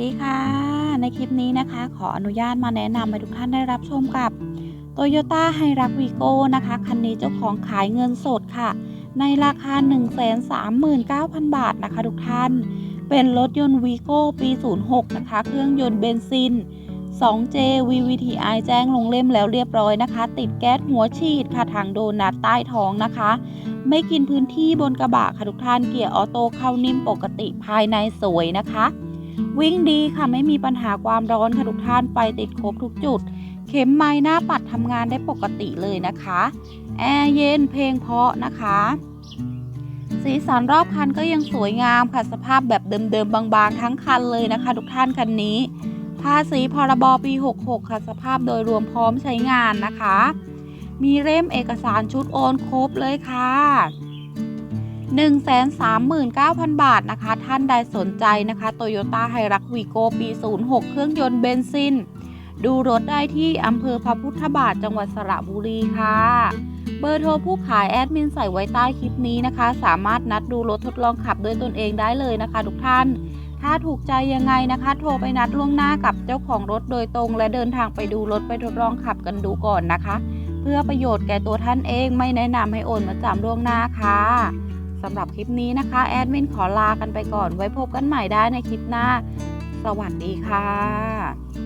ดีค่ะ ในคลิปนี้นะคะ ขออนุญาตมาแนะนำให้ทุกท่านได้รับชมกับ Toyota h i r u x Vigo นะคะ คันนี้เจ้าของขายเงินสดค่ะ ในราคา 139,000 บาทนะคะทุกท่าน เป็นรถยนต์ Vigo ปี 06 นะคะ เครื่องยนต์เบนซิน 2J VVTi แจ้งลงเล่มแล้วเรียบร้อยนะคะ ติดแก๊สหัวฉีดค่ะทางโดนัทใต้ท้องนะคะ ไม่กินพื้นที่บนกระบะค่ะทุกท่านเกียร์ออโต้เข้านิ่มปกติภายในสวยนะคะ วิ่งดีค่ะไม่มีปัญหาความร้อนค่ะทุกท่านไปติดครบทุกจุด เข็มไม้หน้าปัดทำงานได้ปกติเลยนะคะแอร์เย็นเพลงเพาะนะคะ สีสันรอบคันก็ยังสวยงามค่ะสภาพแบบเดิมๆบางๆ ทั้งคันเลยนะคะ ทุกท่านคันนี้ภาษีพรบปี 66 ค่ะสภาพโดยรวมพร้อมใช้งานนะคะ มีเล่มเอกสารชุดโอนครบเลยค่ะ 139,000 บาทนะคะ ท่านใดสนใจนะคะ Toyota h i r u x Vigo ปี 06 เครื่องยนต์เบนซิน ดูรถได้ที่อำเภอพระพุทธบาทจังหวัดสระบุรีค่ะ เบอร์โทรผู้ขายแอดมินใส่ไว้ใต้คลิปนี้นะคะ สามารถนัดดูรถทดลองขับด้วยตนเองได้เลยนะคะ ทุกท่าน ถ้าถูกใจยังไงนะคะ โทรไปนัดล่วงหน้ากับเจ้าของรถโดยตรง และเดินทางไปดูรถไปทดลองขับกันดูก่อนนะคะ เพื่อประโยชน์แก่ตัวท่านเองไม่แนะนำให้โอนมาจำล่วงหน้าค่ะ สำหรับคลิปนี้นะคะ แอดมินขอลากันไปก่อนไว้พบกันใหม่ได้ในคลิปหน้า สวัสดีค่ะ